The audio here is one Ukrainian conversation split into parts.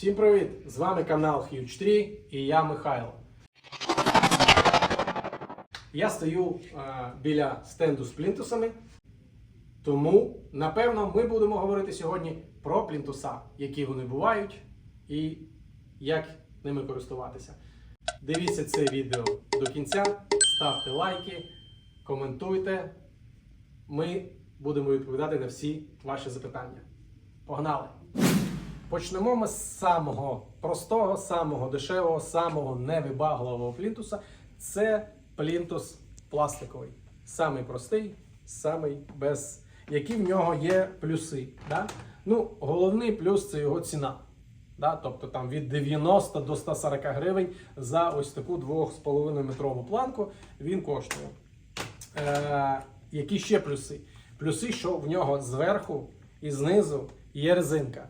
Всім привіт! З вами канал Huge 3 і я Михайло. Я стою е, біля стенду з плінтусами, тому напевно ми будемо говорити сьогодні про плінтуса, які вони бувають і як ними користуватися. Дивіться це відео до кінця, ставте лайки, коментуйте. Ми будемо відповідати на всі ваші запитання. Погнали! Почнемо ми з самого простого, самого дешевого, самого невибагливого плінтуса. Це плінтус пластиковий. Самий простий, самий без. Які в нього є плюси. Да? Ну, головний плюс це його ціна. Да? Тобто там від 90 до 140 гривень за ось таку 2,5 метрову планку він коштує. Е, які ще плюси? Плюси, що в нього зверху і знизу є резинка,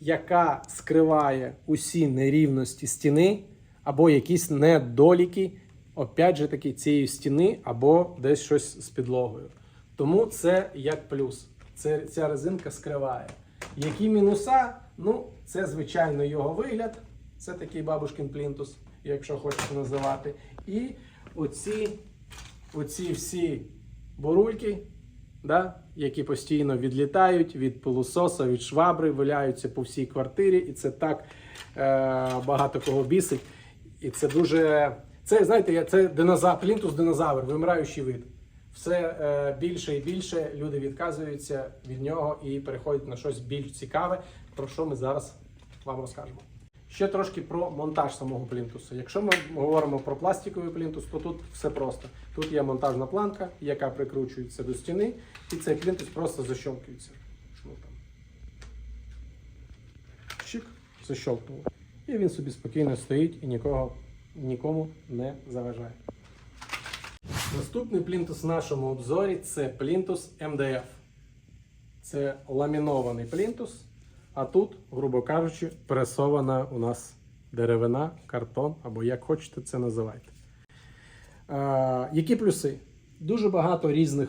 яка скриває усі нерівності стіни або якісь недоліки, опять же таки, цієї стіни, або десь щось з підлогою. Тому це як плюс. Це, ця резинка скриває. Які мінуса? Ну, це звичайно його вигляд. Це такий бабушкин плінтус, якщо хочете називати. І оці, оці всі бурульки, да, які постійно відлітають від пилососа, від швабри, валяються по всій квартирі, і це так е, багато кого бісить. І це дуже. Це, знаєте, це динозавр, плінтус динозавр, вимираючий вид. Все е, більше і більше люди відказуються від нього і переходять на щось більш цікаве, про що ми зараз вам розкажемо. Ще трошки про монтаж самого плінтуса. Якщо ми говоримо про пластиковий плінтус, то тут все просто. Тут є монтажна планка, яка прикручується до стіни, і цей плінтус просто защолкується. Ну, там. Чик, защолкнуло. І він собі спокійно стоїть і нікого, нікому не заважає. Наступний плінтус в нашому обзорі це плінтус МДФ. Це ламінований плінтус, а тут, грубо кажучи, пресована у нас деревина, картон або як хочете це називайте. Е, які плюси? Дуже багато різних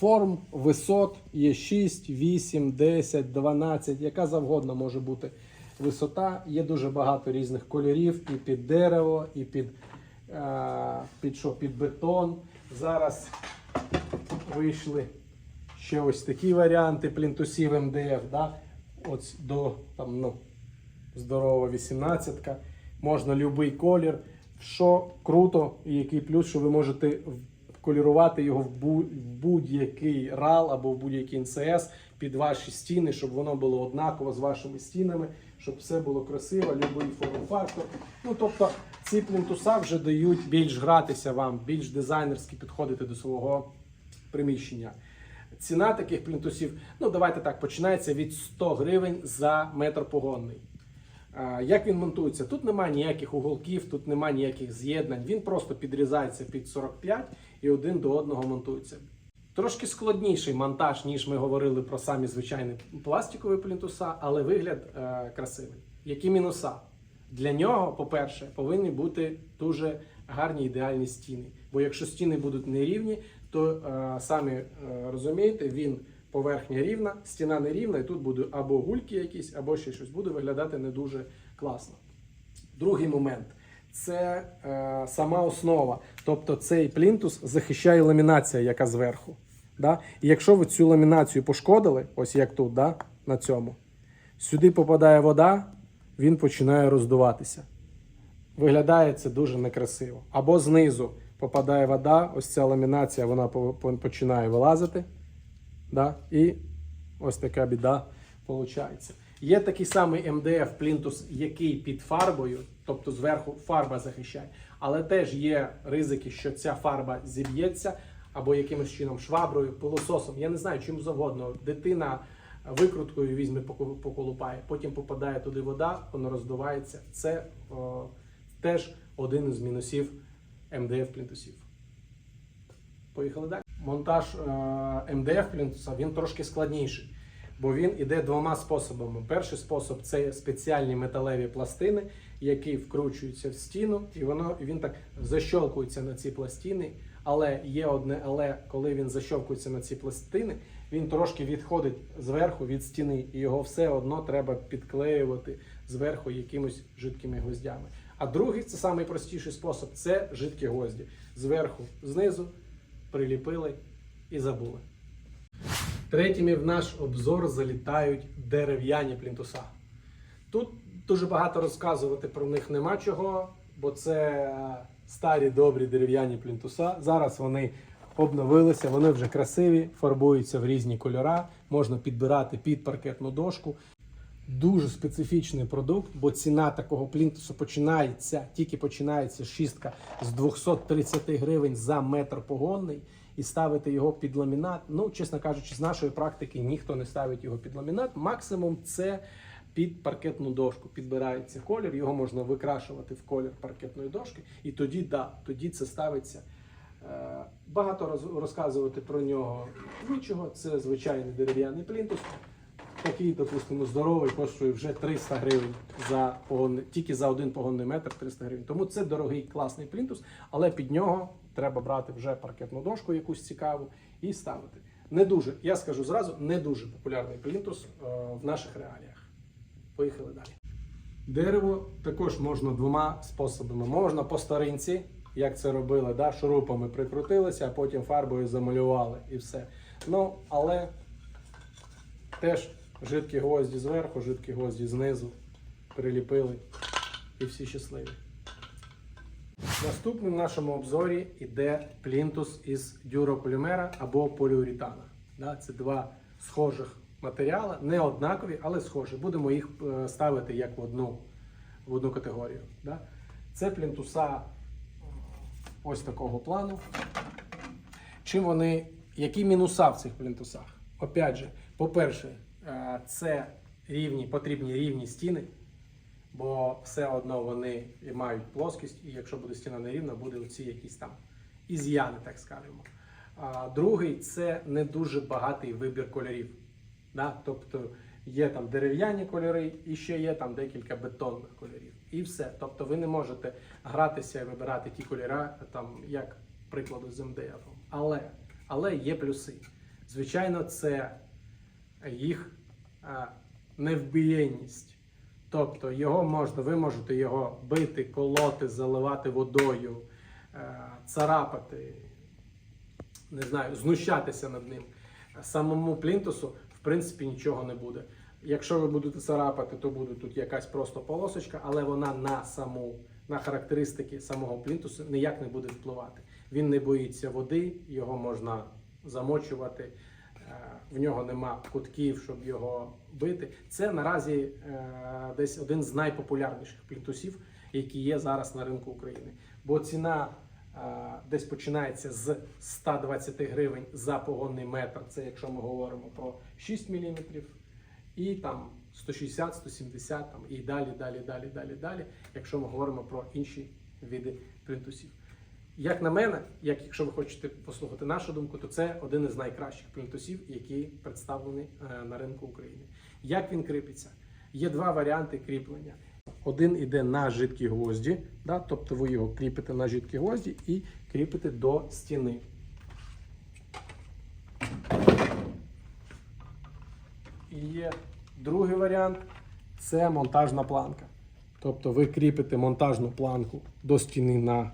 форм, висот. Є 6, 8, 10, 12, яка завгодно може бути висота. Є дуже багато різних кольорів і під дерево, і під, е, під, що, під бетон. Зараз вийшли ще ось такі варіанти плінтусів МДФ. Да? От до там, ну, здорова 18-ка. Можна будь-який колір. Що круто, і який плюс, що ви можете колірувати його в будь-який RAL або в будь-який НЦС під ваші стіни, щоб воно було однаково з вашими стінами, щоб все було красиво, будь-який форм-фактор. Ну тобто ці плінтуса вже дають більш гратися вам, більш дизайнерськи підходити до свого приміщення. Ціна таких плінтусів, ну давайте так, починається від 100 гривень за метр погонний. Як він монтується? Тут немає ніяких уголків, тут немає ніяких з'єднань. Він просто підрізається під 45 і один до одного монтується. Трошки складніший монтаж, ніж ми говорили про самі звичайні пластикові плінтуса, але вигляд е, красивий. Які мінуса? Для нього, по-перше, повинні бути дуже гарні ідеальні стіни. Бо якщо стіни будуть нерівні, то е, самі е, розумієте, він поверхня рівна, стіна нерівна, і тут будуть або гульки якісь, або ще щось буде виглядати не дуже класно. Другий момент це е, сама основа. Тобто цей плінтус захищає ламінація, яка зверху. Да? І якщо ви цю ламінацію пошкодили, ось як тут, да? на цьому, сюди попадає вода, він починає роздуватися. Виглядає це дуже некрасиво. Або знизу попадає вода, ось ця ламінація вона по- по- починає вилазити. Да? І ось така біда виходить. Є такий самий МДФ плінтус, який під фарбою, тобто зверху фарба захищає, але теж є ризики, що ця фарба зіб'ється або якимось чином шваброю, пилососом. Я не знаю, чим завгодно. Дитина викруткою візьме, поколупає, потім попадає туди вода, воно роздувається. Це о, теж один із мінусів МДФ плінтусів. Поїхали далі. Монтаж е, МДФ плінтуса він трошки складніший, бо він іде двома способами. Перший спосіб це спеціальні металеві пластини, які вкручуються в стіну, і воно він так защолкується на ці пластини. Але є одне, але коли він защовкується на ці пластини, він трошки відходить зверху від стіни, і його все одно треба підклеювати зверху якимось жидкими гвоздями. А другий це найпростіший спосіб це жидкі гвозді. Зверху, знизу приліпили і забули. Третіми в наш обзор залітають дерев'яні плінтуса. Тут дуже багато розказувати про них нема чого, бо це старі добрі дерев'яні плінтуса. Зараз вони обновилися, вони вже красиві, фарбуються в різні кольори, можна підбирати під паркетну дошку. Дуже специфічний продукт, бо ціна такого плінтусу починається, тільки починається шістка з 230 гривень за метр погонний. І ставити його під ламінат. Ну, чесно кажучи, з нашої практики ніхто не ставить його під ламінат. Максимум це під паркетну дошку. Підбирається колір, його можна викрашувати в колір паркетної дошки, і тоді да, тоді це ставиться. Е, Багато роз- розказувати про нього нічого. Це звичайний дерев'яний плінтус. Такий, допустимо, здоровий коштує вже 300 гривень за погонний, тільки за один погонний метр 300 гривень. Тому це дорогий класний плінтус, але під нього треба брати вже паркетну дошку, якусь цікаву, і ставити. Не дуже, я скажу зразу, не дуже популярний плінтус е, в наших реаліях. Поїхали далі. Дерево також можна двома способами. Можна по старинці, як це робили, да, шурупами прикрутилися, а потім фарбою замалювали і все. Ну, але теж жидкі гвозді зверху, жидкі гвозді знизу приліпили і всі щасливі. Наступним в нашому обзорі йде плінтус із дюрополімера або поліуретана. Да, це два схожих матеріали, не однакові, але схожі. Будемо їх е, ставити як в одну, в одну категорію. Це плінтуса е, ось такого плану. Чим вони, які мінуса в цих плінтусах? Опять же, по-перше, це рівні, потрібні рівні стіни, бо все одно вони мають плоскість, і якщо буде стіна нерівна, буде оці якісь там із'яни, так скажемо. Другий це не дуже багатий вибір кольорів. Да? Тобто є там дерев'яні кольори і ще є там декілька бетонних кольорів. І все. Тобто ви не можете гратися і вибирати ті кольори, там, як прикладу з МДФ. Але, але є плюси. Звичайно, це їх невбієнність. Тобто його можна, ви можете його бити, колоти, заливати водою, е, царапати, не знаю, знущатися над ним. Самому плінтусу, в принципі, нічого не буде. Якщо ви будете царапати, то буде тут якась просто полосочка, але вона на саму, на характеристики самого плінтусу ніяк не буде впливати. Він не боїться води, його можна замочувати. Е, В нього нема кутків, щоб його бити. Це наразі е, десь один з найпопулярніших плінтусів, які є зараз на ринку України. Бо ціна е, десь починається з 120 гривень за погонний метр. Це якщо ми говоримо про 6 мм, і там 160, 170 там, і далі, далі, далі, далі, далі, якщо ми говоримо про інші види плінтусів. Як на мене, як якщо ви хочете послухати нашу думку, то це один із найкращих плінтусів, які представлені е, на ринку України. Як він кріпиться? Є два варіанти кріплення. Один іде на жидкі гвозді, да, тобто ви його кріпите на жидкі гвозді і кріпите до стіни. І є другий варіант це монтажна планка. Тобто ви кріпите монтажну планку до стіни на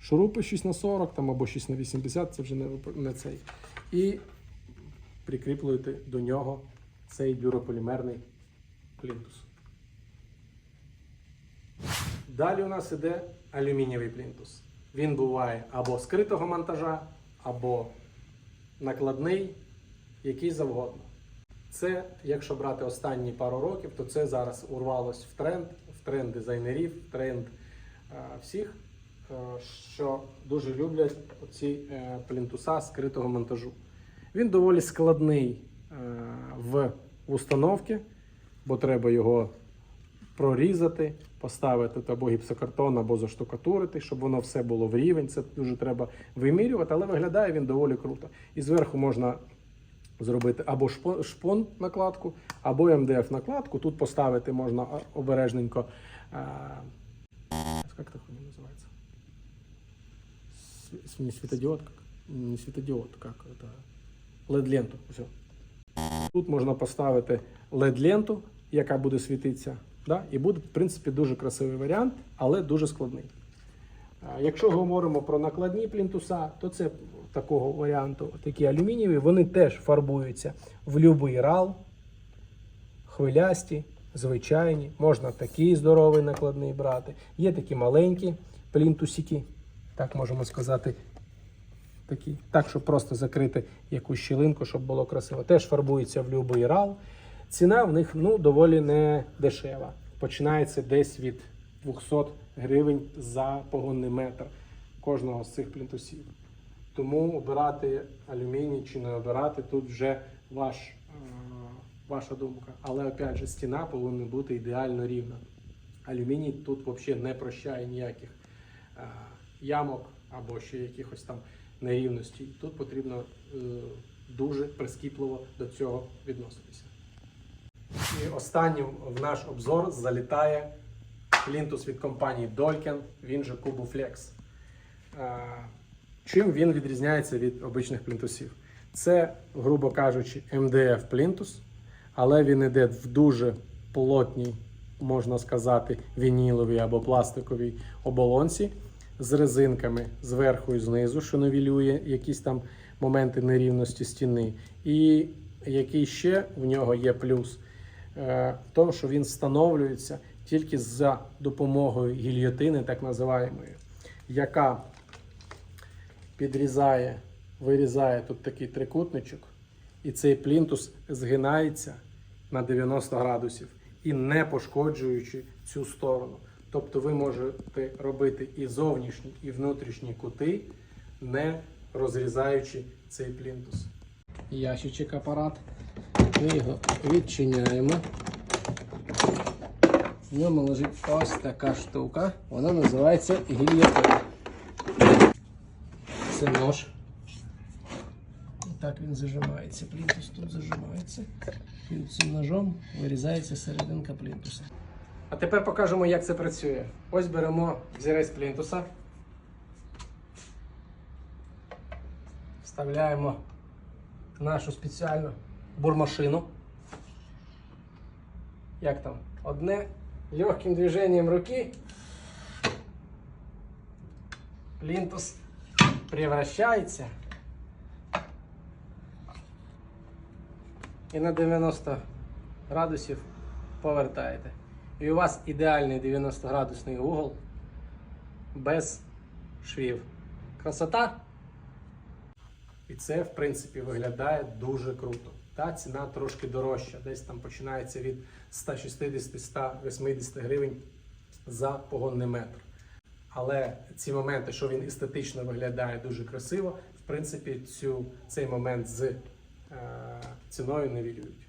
шурупи 6 на 40 там, або 6 на 80 це вже не, не цей. І прикріплюєте до нього цей дюрополімерний плінтус. Далі у нас іде алюмінієвий плінтус. Він буває або скритого монтажа, або накладний, який завгодно. Це, якщо брати останні пару років, то це зараз урвалось в тренд, в тренд дизайнерів, в тренд е, всіх, що дуже люблять оці е, плінтуса скритого монтажу. Він доволі складний е, в установці, бо треба його прорізати, поставити або гіпсокартон, або заштукатурити, щоб воно все було в рівень. Це дуже треба вимірювати, але виглядає він доволі круто. І зверху можна зробити або шпон, накладку, або МДФ накладку. Тут поставити можна обережненько. Як хуйня називається? Не светодиод? Не светодиод, как это? LED-ленту. Все. Тут можна поставити LED-ленту, яка буде світитися. Да? І буде, в принципі, дуже красивий варіант, але дуже складний. Якщо говоримо про накладні плінтуса, то це такого варіанту, такі алюмінієві, вони теж фарбуються в будь-який рал, хвилясті, звичайні. Можна такий здоровий накладний брати. Є такі маленькі плінтусики, так можемо сказати, такі. Так, щоб просто закрити якусь щілинку, щоб було красиво. Теж фарбується в будь-який рал. Ціна в них ну, доволі не дешева. Починається десь від 200 гривень за погонний метр кожного з цих плінтусів. Тому обирати алюміній чи не обирати тут вже ваш, е, ваша думка. Але опять же, стіна повинна бути ідеально рівна. Алюміній тут взагалі не прощає ніяких е, ямок або ще якихось там нерівностей. Тут потрібно е, дуже прискіпливо до цього відноситися. І останнім в наш обзор залітає плінтус від компанії Dolken, він же Cubuflex. Е, Чим він відрізняється від обичних плінтусів? Це, грубо кажучи, МДФ плінтус, але він йде в дуже плотній, можна сказати, вініловій або пластиковій оболонці з резинками зверху і знизу, що новілює якісь там моменти нерівності стіни. І який ще в нього є плюс, е, в тому, що він встановлюється тільки за допомогою гільйотини, так називаємої, яка підрізає, вирізає тут такий трикутничок, і цей плінтус згинається на 90 градусів і не пошкоджуючи цю сторону. Тобто ви можете робити і зовнішні, і внутрішні кути, не розрізаючи цей плінтус. Ящичок апарат. Ми його відчиняємо. В ньому лежить ось така штука. Вона називається гільйотина. Це нож. Так він зажимається. Плінтус тут зажимається. І цим ножом вирізається серединка плінтуса. А тепер покажемо, як це працює. Ось беремо взірець плінтуса. Вставляємо нашу спеціальну бурмашину. Як там? Одне легким движением руки плінтус превращається і на 90 градусів повертаєте. І у вас ідеальний 90 градусний угол без швів. Красота? І це, в принципі, виглядає дуже круто. Та ціна трошки дорожча, десь там починається від 160-180 гривень за погонний метр. Але ці моменти, що він естетично виглядає дуже красиво, в принципі, цю, цей момент з е, ціною нивелюють.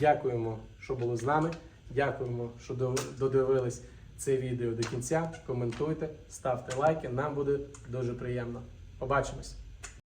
Дякуємо, що були з нами. Дякуємо, що до- додивились це відео до кінця. Коментуйте, ставте лайки. Нам буде дуже приємно. Побачимось!